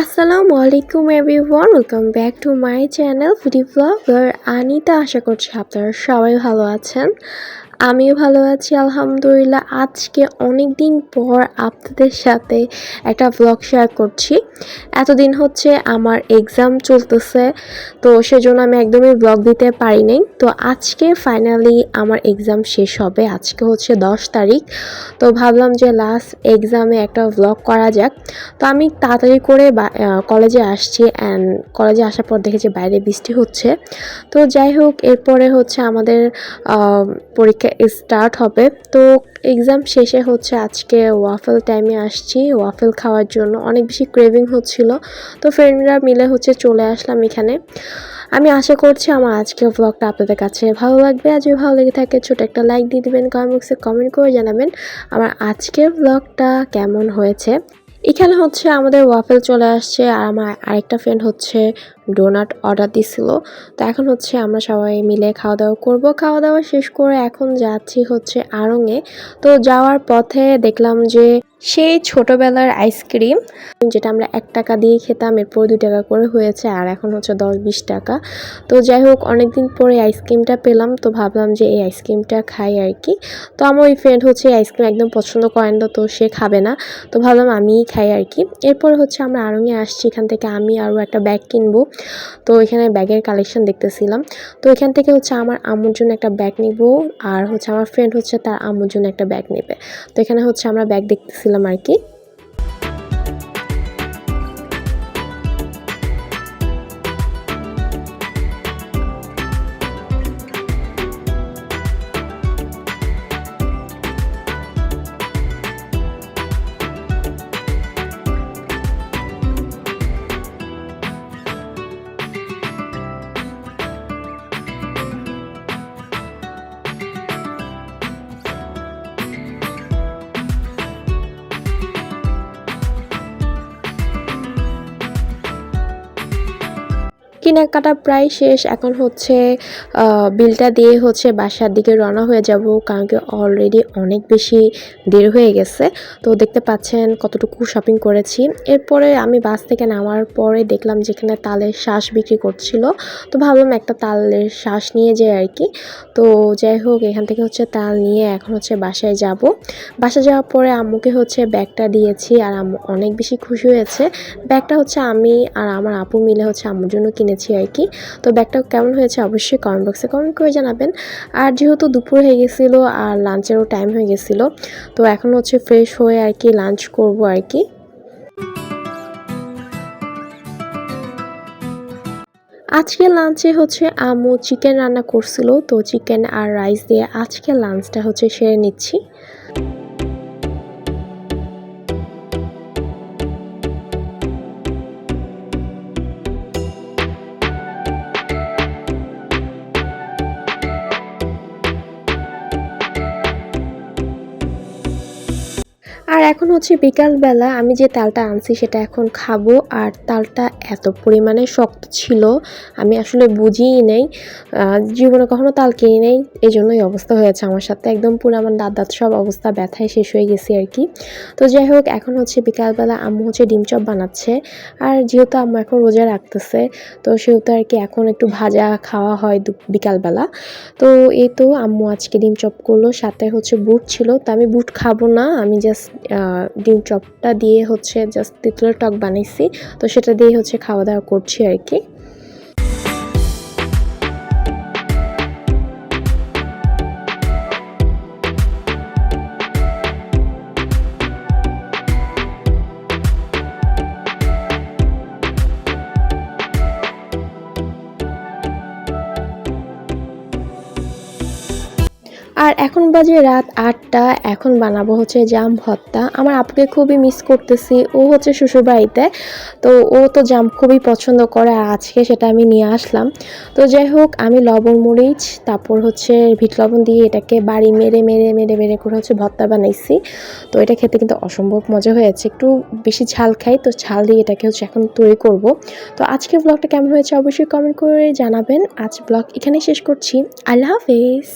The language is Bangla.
আসসালামু আলাইকুম everyone welcome back to my channel foodie blogger Anita আশা করছি আপনারা সবাই ভালো আছেন। আমিও ভালো আছি, আলহামদুলিল্লাহ। আজকে অনেক দিন পর আপনাদের সাথে একটা ব্লগ শেয়ার করছি। এতদিন হচ্ছে আমার এক্সাম চলতেছে, তো সেজন্য আমি একদমই ব্লগ দিতে পারি নাই। তো আজকে ফাইনালি আমার এক্সাম শেষ হবে, আজকে হচ্ছে দশ তারিখ। তো ভাবলাম যে লাস্ট এক্সামে একটা ব্লগ করা যাক। তো আমি তাড়াতাড়ি করে কলেজে আসছি অ্যান্ড কলেজে আসার পর দেখেছি বাইরে বৃষ্টি হচ্ছে। তো যাই হোক, এরপরে হচ্ছে আমাদের পরীক্ষা স্টার্ট হবে। তো এক্সাম শেষে হচ্ছে আজকে ওয়াফেল টাইমে আসছি। ওয়াফেল খাওয়ার জন্য অনেক বেশি ক্রেভিং হচ্ছিল। তো ফ্রেন্ডরা মিলে হচ্ছে চলে আসলাম এখানে। আমি আশা করছি আমার আজকের ব্লগটা আপনাদের কাছে ভালো লাগবে। আর যদি ভালো লেগে থাকে, ছোট একটা লাইক দিয়ে দেবেন কমেন্ট বক্সে কমেন্ট করে জানাবেন। আমার আজকের ব্লগটা কেমন হয়েছে? এখানে হচ্ছে আমাদের ওয়াফেল চলে আসছে আর আমার আরেকটা ফ্রেন্ড হচ্ছে ডোনাট অর্ডার দিছিল। তো এখন হচ্ছে আমরা সবাই মিলে খাওয়া দাওয়া করব। খাওয়া দাওয়া শেষ করে এখন যাচ্ছি হচ্ছে আড়ংয়ে তো যাওয়ার পথে দেখলাম যে সেই ছোটবেলার আইসক্রিম, যেটা আমরা এক টাকা দিয়ে খেতাম, এরপর দুই টাকা করে হয়েছে, আর এখন হচ্ছে দশ বিশ টাকা। তো যাই হোক, অনেকদিন পরে আইসক্রিমটা পেলাম, তো ভাবলাম যে এই আইসক্রিমটা খাই আর কি। তো আমার ওই ফ্রেন্ড হচ্ছে আইসক্রিম একদম পছন্দ করেন না, তো সে খাবে না। তো ভাবলাম আমিই খাই আর কি। এরপর হচ্ছে আমরা আড়ংয়ে আসছি, এখান থেকে আমি আরও একটা ব্যাগ কিনবো। তো এখানে ব্যাগের কালেকশন দেখতেছিলাম। তো এখান থেকে হচ্ছে আমার আম্মুর জন্য একটা ব্যাগ নিব, আর হচ্ছে আমার ফ্রেন্ড হচ্ছে তার আম্মুর জন্য একটা ব্যাগ নেবে। তো এখানে হচ্ছে আমরা ব্যাগ দেখতেছিলাম আর কি। কেনাকাটা প্রায় শেষ। এখন হচ্ছে বিলটা দিয়ে হচ্ছে বাসার দিকে রওনা হয়ে যাব কারণ কি অলরেডি অনেক বেশি দেরি হয়ে গেছে। তো দেখতে পাচ্ছেন কতটুকু শপিং করেছি। এরপরে আমি বাস থেকে নামার পরে দেখলাম যেখানে তালের শ্বাস বিক্রি করছিল। তো ভাবলাম একটা তালের শ্বাস নিয়ে যাই আর কি। তো যাই হোক, এখান থেকে হচ্ছে তাল নিয়ে এখন হচ্ছে বাসায় যাব। বাসায় যাওয়ার পরে আম্মুকে হচ্ছে ব্যাগটা দিয়েছি আর আম্মু অনেক বেশি খুশি হয়েছে। ব্যাগটা হচ্ছে আমি আর আমার আপু মিলে হচ্ছে আম্মুর জন্য কিনেছি আর কি। তো ব্যাগটা কেমন হয়েছে অবশ্যই কমেন্ট বক্সে কমেন্ট করে জানাবেন। আর যেহেতু দুপুর হয়ে গেছিল আর লাঞ্চেরও টাইম হয়ে গেছিল, তো এখন হচ্ছে ফ্রেশ হয়ে আর কি লাঞ্চ করব আর কি। আজকে লাঞ্চে হচ্ছে আমু চিকেন রান্না করছিল, তো চিকেন আর রাইস দিয়ে আজকে লাঞ্চটা হচ্ছে সেরে নিচ্ছি। আর এখন হচ্ছে বিকালবেলা আমি যে তালটা আনছি সেটা এখন খাব, আর তালটা এত পরিমাণে শক্ত ছিল, আমি আসলে বুঝিই নেই। জীবনে কখনো তাল কিনি নেই এই জন্যই অবস্থা হয়েছে আমার সাথে। একদম পুরো আমার দাঁত দাঁত সব অবস্থা ব্যথায় শেষ হয়ে গেছে আর কি। তো যাই হোক, এখন হচ্ছে বিকালবেলা আম্মু হচ্ছে ডিম চপ বানাচ্ছে, আর যেহেতু আম্মু এখন রোজা রাখতেছে, তো সেহেতু আর কি এখন একটু ভাজা খাওয়া হয় বিকালবেলা। তো এই তো আম্মু আজকে ডিম চপ করল, সাথে হচ্ছে বুট ছিল, তো আমি বুট খাব না, আমি জাস্ট ডিম চপটা দিয়ে হচ্ছে জাস্ট তেঁতুলের টক বানাইছি। তো সেটা দিয়ে হচ্ছে খাওয়া দাওয়া করছি আর কি। আর এখন বাজে রাত আটটা, এখন বানাবো হচ্ছে জাম ভর্তা। আমার আপুকে খুবই মিস করতেছি, ও হচ্ছে শ্বশুরবাড়িতে তো ও তো জাম খুবই পছন্দ করে, আর আজকে সেটা আমি নিয়ে আসলাম। তো যাই হোক, আমি লবণ, মরিচ, তারপর হচ্ছে ভিট লবণ দিয়ে এটাকে বাড়ি মেরে মেরে মেরে মেরে করে হচ্ছে ভর্তা বানাইছি। তো এটা খেতে কিন্তু অসম্ভব মজা হয়েছে, একটু বেশি ঝাল খাই, তো ঝাল দিয়ে এটাকে হচ্ছে এখন তৈরি করব। তো আজকের ব্লগটা কেমন হয়েছে অবশ্যই কমেন্ট করে জানাবেন। আজ ব্লগ এখানেই শেষ করছি, আল্লাহ হাফেজ।